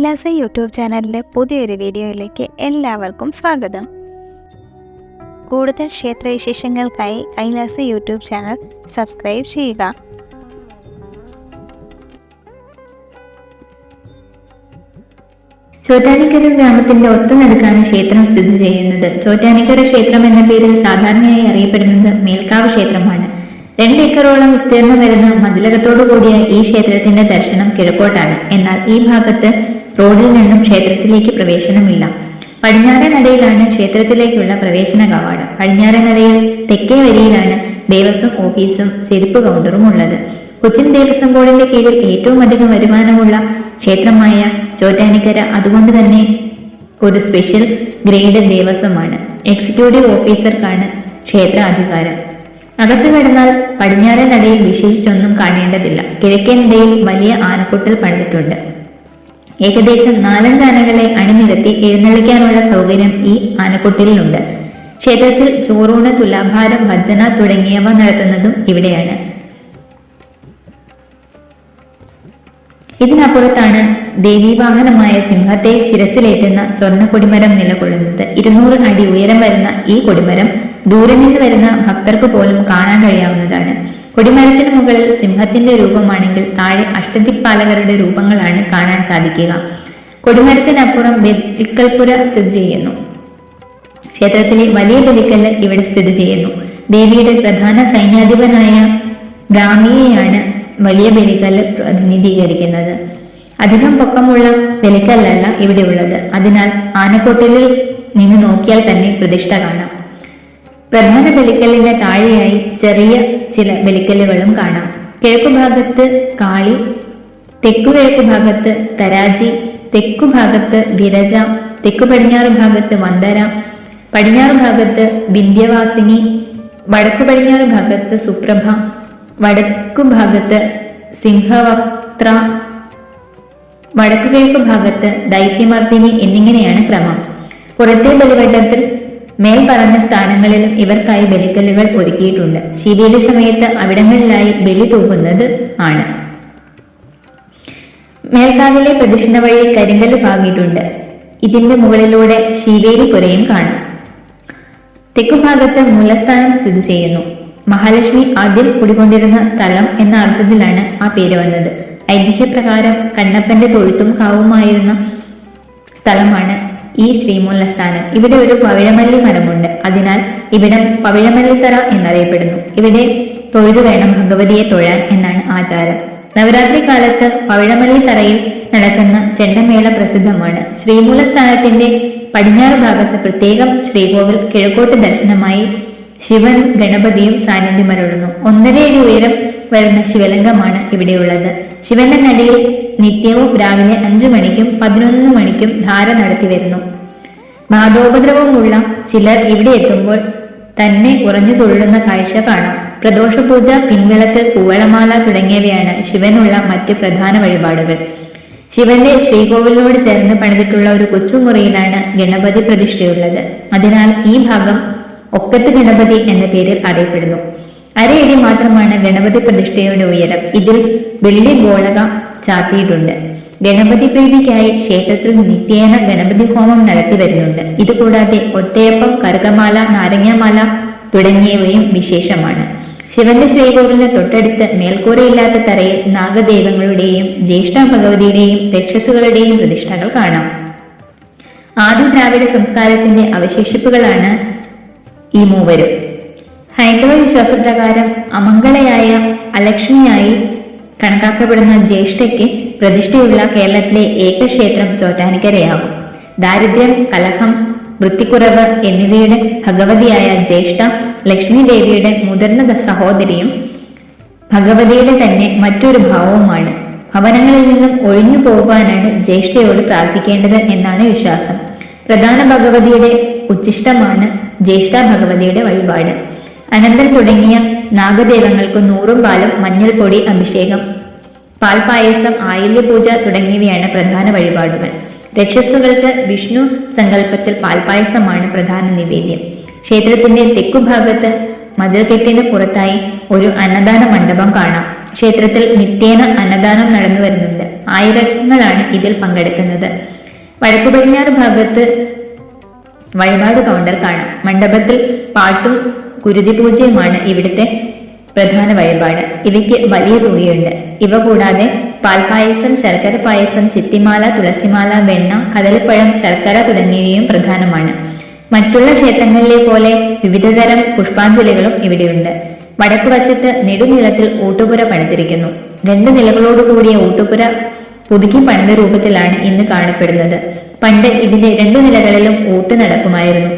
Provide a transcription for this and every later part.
Kailasa YouTube ചാനലിന്റെ പുതിയൊരു വീഡിയോയിലേക്ക് എല്ലാവർക്കും സ്വാഗതം. കൂടുതൽ ക്ഷേത്രവിശേഷങ്ങൾക്കായി കൈലാസ യൂട്യൂബ് ചാനൽ സബ്സ്ക്രൈബ് ചെയ്യുക. ചോറ്റാനിക്കര ഗ്രാമത്തിന്റെ ഒത്തുനടുക്കാണ് ക്ഷേത്രം സ്ഥിതി ചെയ്യുന്നത്. ചോറ്റാനിക്കര ക്ഷേത്രം എന്ന പേരിൽ സാധാരണയായി അറിയപ്പെടുന്നത് മേൽക്കാവ് ക്ഷേത്രമാണ്. രണ്ട് ഏക്കറോളം വിസ്തീർണം വരുന്ന മതിലകത്തോടു കൂടിയ ഈ ക്ഷേത്രത്തിന്റെ ദർശനം കിഴക്കോട്ടാണ്. എന്നാൽ ഈ ഭാഗത്ത് റോഡിൽ നിന്നും ക്ഷേത്രത്തിലേക്ക് പ്രവേശനമില്ല. പടിഞ്ഞാറേ നടയിലാണ് ക്ഷേത്രത്തിലേക്കുള്ള പ്രവേശന കവാടം. പടിഞ്ഞാറേ നടയിൽ തെക്കേ വരിയിലാണ് ദേവസ്വം ഓഫീസും ചെരുപ്പ് കൗണ്ടറും ഉള്ളത്. കൊച്ചിൻ ദേവസ്വം ബോർഡിന്റെ കീഴിൽ ഏറ്റവും അധികം വരുമാനമുള്ള ക്ഷേത്രമായ ചോറ്റാനിക്കര അതുകൊണ്ട് തന്നെ ഒരു സ്പെഷ്യൽ ഗ്രേഡ് ദേവസ്വമാണ്. എക്സിക്യൂട്ടീവ് ഓഫീസർക്കാണ് ക്ഷേത്ര അധികാരം അകത്ത് കിടന്നാൽ പടിഞ്ഞാറേ നടയിൽ വിശേഷിച്ചൊന്നും കാണേണ്ടതില്ല. കിഴക്കേ നടയിൽ വലിയ ആനക്കൊട്ടൽ പണിതിട്ടുണ്ട്. ഏകദേശം നാലഞ്ച് ആനകളെ അണിനിരത്തി എഴുന്നള്ളിക്കാനുള്ള സൗകര്യം ഈ ആനക്കൊട്ടിലുണ്ട് ക്ഷേത്രത്തിൽ ചോറൂണ് തുലാഭാരം ഭജന തുടങ്ങിയവ നടത്തുന്നതും ഇവിടെയാണ്. ഇതിനപ്പുറത്താണ് ദേവീവാഹനമായ സിംഹത്തെ ശിരസിലേറ്റുന്ന സ്വർണ കൊടിമരം നിലകൊള്ളുന്നത്. ഇരുന്നൂറ് അടി ഉയരം വരുന്ന ഈ കൊടിമരം ദൂരെ നിന്ന് വരുന്ന ഭക്തർക്ക് പോലും കാണാൻ കഴിയാവുന്നതാണ്. കൊടിമരത്തിന് മുകളിൽ സിംഹത്തിന്റെ രൂപമാണെങ്കിൽ താഴെ അഷ്ടദിപ്പാലകരുടെ രൂപങ്ങളാണ് കാണാൻ സാധിക്കുക. കൊടിമരത്തിനപ്പുറം ബലിക്കൽപുര സ്ഥിതി ചെയ്യുന്നു. ക്ഷേത്രത്തിലെ വലിയ ബലിക്കല്ല് ഇവിടെ സ്ഥിതി ചെയ്യുന്നു. ദേവിയുടെ പ്രധാന സൈന്യാധിപനായ ബ്രാഹ്മിയെയാണ് വലിയ ബലിക്കല്ല് പ്രതിനിധീകരിക്കുന്നത്. അധികം പൊക്കമുള്ള ബലിക്കല്ലല്ല ഇവിടെയുള്ളത് അതിനാൽ ആനക്കൊട്ടിലിൽ നിന്ന് നോക്കിയാൽ തന്നെ പ്രതിഷ്ഠ കാണാം. പ്രധാന ബലിക്കല്ലിന്റെ താഴെയായി ചെറിയ ചില ബലിക്കല്ലുകളും കാണാം. കിഴക്കുഭാഗത്ത് കാളി തെക്കുകിഴക്ക് ഭാഗത്ത് കരാജി തെക്കു ഭാഗത്ത് വിരജ തെക്കു പടിഞ്ഞാറ് ഭാഗത്ത് വന്ദര പടിഞ്ഞാറ് ഭാഗത്ത് വിന്ധ്യവാസിനി വടക്കു പടിഞ്ഞാറ് ഭാഗത്ത് സുപ്രഭ വടക്കു ഭാഗത്ത് സിംഹവക്ത്ര വടക്കു കിഴക്ക് ഭാഗത്ത് ദൈത്യമർദ്ദിനി എന്നിങ്ങനെയാണ് ക്രമം. പുറത്തെ ബലിവട്ടത്തിൽ മേൽ പറഞ്ഞ സ്ഥാനങ്ങളിലും ഇവർക്കായി ബലിക്കല്ലുകൾ ഒരുക്കിയിട്ടുണ്ട്. ശിവേലി സമയത്ത് അവിടങ്ങളിലായി ബലി തൂക്കുന്നത് ആണ്. മേൽക്കാവിലെ പ്രദക്ഷിണ വഴി കരിങ്കല്ല് പാകിയിട്ടുണ്ട്. ഇതിന്റെ മുകളിലൂടെ ശിവേലി പുരയും കാണാം. തെക്കുഭാഗത്ത് മൂലസ്ഥാനം സ്ഥിതി ചെയ്യുന്നു. മഹാലക്ഷ്മി ആദ്യം കുടികൊണ്ടിരുന്ന സ്ഥലം എന്ന അർത്ഥത്തിലാണ് ആ പേര് വന്നത്. ഐതിഹ്യപ്രകാരം കണ്ണപ്പന്റെ തൊഴുത്തും കാവുമായിരുന്ന സ്ഥലമാണ് ഈ ശ്രീമൂലസ്ഥാനം ഇവിടെ ഒരു പവിഴമല്ലി മരമുണ്ട്. അതിനാൽ ഇവിടം പവിഴമല്ലിത്തറ എന്നറിയപ്പെടുന്നു. ഇവിടെ തൊഴുതു വേണം ഭഗവതിയെ തൊഴാൻ എന്നാണ് ആചാരം. നവരാത്രി കാലത്ത് പവിഴമല്ലിത്തറയിൽ നടക്കുന്ന ചെണ്ടമേള പ്രസിദ്ധമാണ്. ശ്രീമൂല സ്ഥാനത്തിന്റെ പടിഞ്ഞാറ് ഭാഗത്ത് പ്രത്യേകം ശ്രീകോവിൽ കിഴക്കോട്ട് ദർശനമായി ശിവൻ ഗണപതിയും സാന്നിധ്യമരുളുന്നു ഒന്നരയടി ഉയരം വരുന്ന ശിവലിംഗമാണ് ഇവിടെയുള്ളത്. ശിവന്റെ നടിയിൽ നിത്യവും രാവിലെ അഞ്ചു മണിക്കും പതിനൊന്ന് മണിക്കും ധാര നടത്തി വരുന്നു. മാതോപദ്രവമുള്ള ചിലർ ഇവിടെ എത്തുമ്പോൾ തന്നെ ഉറഞ്ഞു തൊഴുന്ന കാഴ്ച കാണാം. പ്രദോഷപൂജ പിൻവിളക്ക് കൂവളമാല തുടങ്ങിയവയാണ് ശിവനുള്ള മറ്റ് പ്രധാന വഴിപാടുകൾ. ശിവന്റെ ശ്രീകോവിലിനോട് ചേർന്ന് പണിതിട്ടുള്ള ഒരു കൊച്ചുമുറിയിലാണ് ഗണപതി പ്രതിഷ്ഠയുള്ളത്. അതിനാൽ ഈ ഭാഗം ഒക്കത്ത് ഗണപതി എന്ന പേരിൽ അറിയപ്പെടുന്നു. അരയടി മാത്രമാണ് ഗണപതി പ്രതിഷ്ഠയുടെ ഉയരം. ഇതിൽ വെള്ളി ഗോളക ചാത്തിയിട്ടുണ്ട്. ഗണപതി പ്രീതിക്കായി ക്ഷേത്രത്തിൽ നിത്യേന ഗണപതി ഹോമം നടത്തി വരുന്നുണ്ട്. ഇതുകൂടാതെ ഒറ്റയപ്പം കറുകമാല നാരങ്ങമാല തുടങ്ങിയവയും വിശേഷമാണ്. ശിവന്റെ ശ്രീകോവിലിന് തൊട്ടടുത്ത് മേൽക്കൂരയില്ലാത്ത തറയിൽ നാഗദേവങ്ങളുടെയും ജ്യേഷ്ഠ ഭഗവതിയുടെയും രക്ഷസുകളുടെയും പ്രതിഷ്ഠകൾ കാണാം. ആദ്യ ദ്രാവിഡ സംസ്കാരത്തിന്റെ അവശേഷിപ്പുകളാണ് ഈ മൂവരും. ഹൈന്ദവ വിശ്വാസപ്രകാരം അമംഗളയായ അലക്ഷ്മിയായി കണക്കാക്കപ്പെടുന്ന ജ്യേഷ്ഠയ്ക്ക് പ്രതിഷ്ഠയുള്ള കേരളത്തിലെ ഏക ക്ഷേത്രം ചോറ്റാനിക്കരയാകും ദാരിദ്ര്യം കലഹം വൃത്തിക്കുറവ് എന്നിവയുടെ ഭഗവതിയായ ജ്യേഷ്ഠ ലക്ഷ്മി ദേവിയുടെ മുതിർന്ന സഹോദരിയും ഭഗവതിയുടെ തന്നെ മറ്റൊരു ഭാവവുമാണ്. ഭവനങ്ങളിൽ നിന്നും ഒഴിഞ്ഞു പോകാനാണ് ജ്യേഷ്ഠയോട് പ്രാർത്ഥിക്കേണ്ടത് എന്നാണ് വിശ്വാസം. പ്രധാന ഭഗവതിയുടെ ഉച്ചിഷ്ടമാണ് ജ്യേഷ്ഠ ഭഗവതിയുടെ വഴിപാട്. അനന്തൻ തുടങ്ങിയ നാഗദേവങ്ങൾക്ക് നൂറും പാലും മഞ്ഞൾപ്പൊടി അഭിഷേകം. പാൽപായസം ആയില്യപൂജ തുടങ്ങിയവയാണ് പ്രധാന വഴിപാടുകൾ. രക്ഷസുകൾക്ക് വിഷ്ണു സങ്കല്പത്തിൽ പാൽപായസമാണ് പ്രധാന നിവേദ്യം. ക്ഷേത്രത്തിന്റെ തെക്കുഭാഗത്ത് മതിൽക്കെട്ടിന് പുറത്തായി ഒരു അന്നദാന മണ്ഡപം കാണാം. ക്ഷേത്രത്തിൽ നിത്യേന അന്നദാനം നടന്നു വരുന്നുണ്ട് ആയിരങ്ങളാണ് ഇതിൽ പങ്കെടുക്കുന്നത്. വടക്കു പടിഞ്ഞാറ് ഭാഗത്ത് വഴിപാട് കൗണ്ടർ കാണാം. മണ്ഡപത്തിൽ പാട്ടും കുരുതി പൂജയുമാണ് ഇവിടുത്തെ പ്രധാന വഴിപാട് ഇവയ്ക്ക് വലിയ തുകയുണ്ട്. ഇവ കൂടാതെ പാൽപായസം ശർക്കര പായസം ചിത്തിമാല തുളസിമാല വെണ്ണ കദളിപ്പഴം ശർക്കര തുടങ്ങിയവയും പ്രധാനമാണ്. മറ്റുള്ള ക്ഷേത്രങ്ങളിലെ പോലെ വിവിധതരം പുഷ്പാഞ്ജലികളും ഇവിടെയുണ്ട്. വടക്കുവശത്ത് നെടുനീളത്തിൽ ഊട്ടുപുര പണിതിരിക്കുന്നു. രണ്ട് നിലകളോട് കൂടിയ ഊട്ടുപുര പുതുക്കി പണിത രൂപത്തിലാണ് ഇന്ന് കാണപ്പെടുന്നത്. പണ്ട് ഇതിന്റെ രണ്ടു നിലകളിലും ഊട്ട് നടക്കുമായിരുന്നു.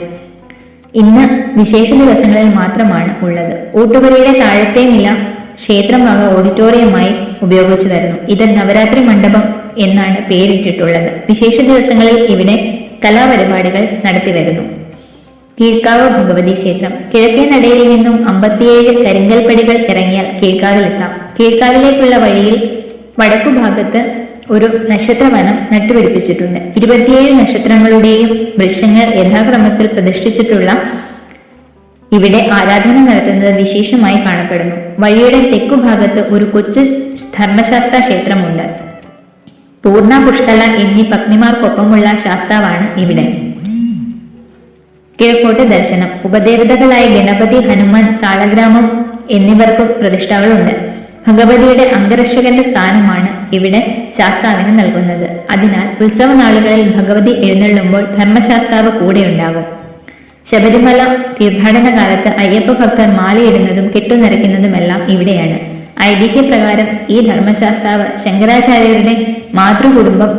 ഇന്ന് വിശേഷ ദിവസങ്ങളിൽ മാത്രമാണ് ഉള്ളത്. ഊട്ടുപുരയുടെ താഴത്തെ നില ക്ഷേത്രം വക ഓഡിറ്റോറിയമായി ഉപയോഗിച്ചു വരുന്നു. ഇത് നവരാത്രി മണ്ഡപം എന്നാണ് പേരിട്ടിട്ടുള്ളത്. വിശേഷ ദിവസങ്ങളിൽ ഇവിടെ കലാപരിപാടികൾ നടത്തി വരുന്നു. കീഴ്ക്കാവ് ഭഗവതി ക്ഷേത്രം. കിഴക്കേ നടയിൽ നിന്നും അമ്പത്തിയേഴ് കരിങ്കൽപ്പടികൾ ഇറങ്ങിയാൽ കീഴ്ക്കാവിലെത്താം. കീഴ്ക്കാവിലേക്കുള്ള വഴിയിൽ വടക്കു ഭാഗത്ത് ഒരു നക്ഷത്രവനം നട്ടുപിടിപ്പിച്ചിട്ടുണ്ട്. ഇരുപത്തിയേഴ് നക്ഷത്രങ്ങളുടെയും വൃക്ഷങ്ങൾ യഥാക്രമത്തിൽ പ്രതിഷ്ഠിച്ചിട്ടുള്ള ഇവിടെ ആരാധന നടത്തുന്നത് വിശേഷമായി കാണപ്പെടുന്നു. വഴിയുടെ തെക്കു ഭാഗത്ത് ഒരു കൊച്ചു ധർമ്മശാസ്ത്ര ക്ഷേത്രമുണ്ട്. പൂർണ പുഷ്കല എന്നീ പത്നിമാർക്കൊപ്പമുള്ള ശാസ്താവാണ് ഇവിടെ. കിഴക്കോട്ട് ദർശനം. ഉപദേവതകളായ ഗണപതി ഹനുമാൻ സാളഗ്രാമം എന്നിവർക്കും പ്രതിഷ്ഠകളുണ്ട്. ഭഗവതിയുടെ അംഗരക്ഷകന്റെ സ്ഥാനമാണ് ഇവിടെ ശാസ്താവിന് നൽകുന്നത്. അതിനാൽ ഉത്സവ നാളുകളിൽ ഭഗവതി എഴുന്നള്ളുമ്പോൾ ധർമ്മശാസ്താവ് കൂടെയുണ്ടാകും ശബരിമല തീർത്ഥാടന കാലത്ത് അയ്യപ്പ ഭക്തർ മാലയിടുന്നതും കെട്ടുനിറയ്ക്കുന്നതുമെല്ലാം ഇവിടെയാണ്. ഐതിഹ്യപ്രകാരം ഈ ധർമ്മശാസ്താവ് ശങ്കരാചാര്യരുടെ മാതൃകുടുംബം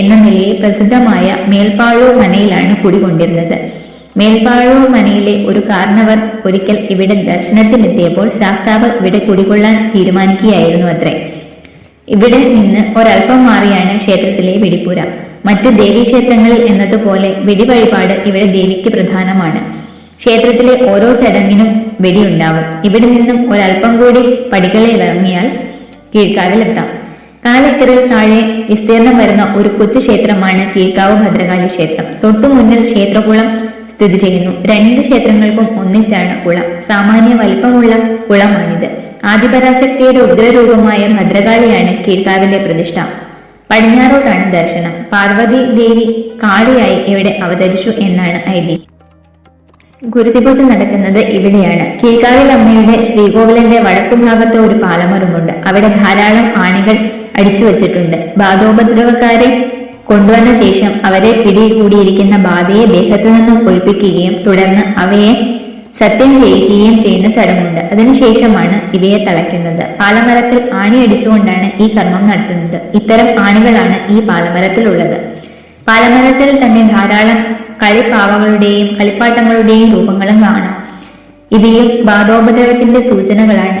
എന്ന നിലയിൽ പ്രസിദ്ധമായ മേൽപ്പാഴൂർ മനയിലാണ് കുടികൊണ്ടിരുന്നത്. മേൽപ്പാഴൂർ മനയിലെ ഒരു കാരണവർ ഒരിക്കൽ ഇവിടെ ദർശനത്തിനെത്തിയപ്പോൾ ശാസ്താവ് ഇവിടെ കുടികൊള്ളാൻ തീരുമാനിക്കുകയായിരുന്നു അത്രേ. ഇവിടെ നിന്ന് ഒരൽപ്പം മാറിയാണ് ക്ഷേത്രത്തിലെ വെടിപ്പുര. മറ്റ് ദേവീക്ഷേത്രങ്ങളിൽ എന്നതുപോലെ വെടിവഴിപാട് ഇവിടെ ദേവിക്ക് പ്രധാനമാണ്. ക്ഷേത്രത്തിലെ ഓരോ ചടങ്ങിനും വെടിയുണ്ടാവും. ഇവിടെ നിന്നും ഒരൽപ്പം കൂടി പടികളിൽ ഇറങ്ങിയാൽ കീഴ്ക്കാവിലെത്താം. കാലേക്കറിൽ താഴെ വിസ്തീർണം വരുന്ന ഒരു കൊച്ചു ക്ഷേത്രമാണ് കീഴ്ക്കാവ് ഭദ്രകാളി ക്ഷേത്രം. തൊട്ടു മുന്നിൽ ക്ഷേത്രകുളം സ്ഥിതി ചെയ്യുന്നു. രണ്ട് ക്ഷേത്രങ്ങൾക്കും ഒന്നിച്ചാണ് കുളം. സാമാന്യ വലിപ്പമുള്ള കുളമാണിത്. ആദിപരാശക്തിയുടെ ഉഗ്രരൂപമായ ഭദ്രകാളിയാണ് കീർക്കാവിന്റെ പ്രതിഷ്ഠ. പടിഞ്ഞാറോട്ടാണ് ദർശനം. പാർവതി ദേവി കാളിയായി ഇവിടെ അവതരിച്ചു എന്നാണ് ഐതിഹ്യം ഗുരുതിപൂജ നടക്കുന്നത് ഇവിടെയാണ്. കീഴ്ക്കാവിൽ അമ്മയുടെ ശ്രീകോവിലിന്റെ വടക്കുഭാഗത്ത് ഒരു പാലമറുമുണ്ട്. അവിടെ ധാരാളം ആണികൾ അടിച്ചു വച്ചിട്ടുണ്ട് ബാധോപദ്രവക്കാരെ കൊണ്ടുവന്ന ശേഷം അവരെ പിടികൂടിയിരിക്കുന്ന ബാധയെ ദേഹത്തു നിന്നും ഒഴിപ്പിക്കുകയും തുടർന്ന് അവയെ സത്യം ചെയ്യുകയും ചെയ്യുന്ന ചടങ്ങുണ്ട്. അതിനുശേഷമാണ് ഇവയെ തളയ്ക്കുന്നത്. പാലമരത്തിൽ ആണി അടിച്ചുകൊണ്ടാണ് ഈ കർമ്മം നടത്തുന്നത്. ഇത്തരം ആണികളാണ് ഈ പാലമരത്തിൽ ഉള്ളത് പാലമരത്തിൽ തന്നെ ധാരാളം കളിപ്പാവകളുടെയും കളിപ്പാട്ടങ്ങളുടെയും രൂപങ്ങളും കാണാം. ഇവയും ബാധോപദ്രവത്തിന്റെ സൂചനകളാണ്.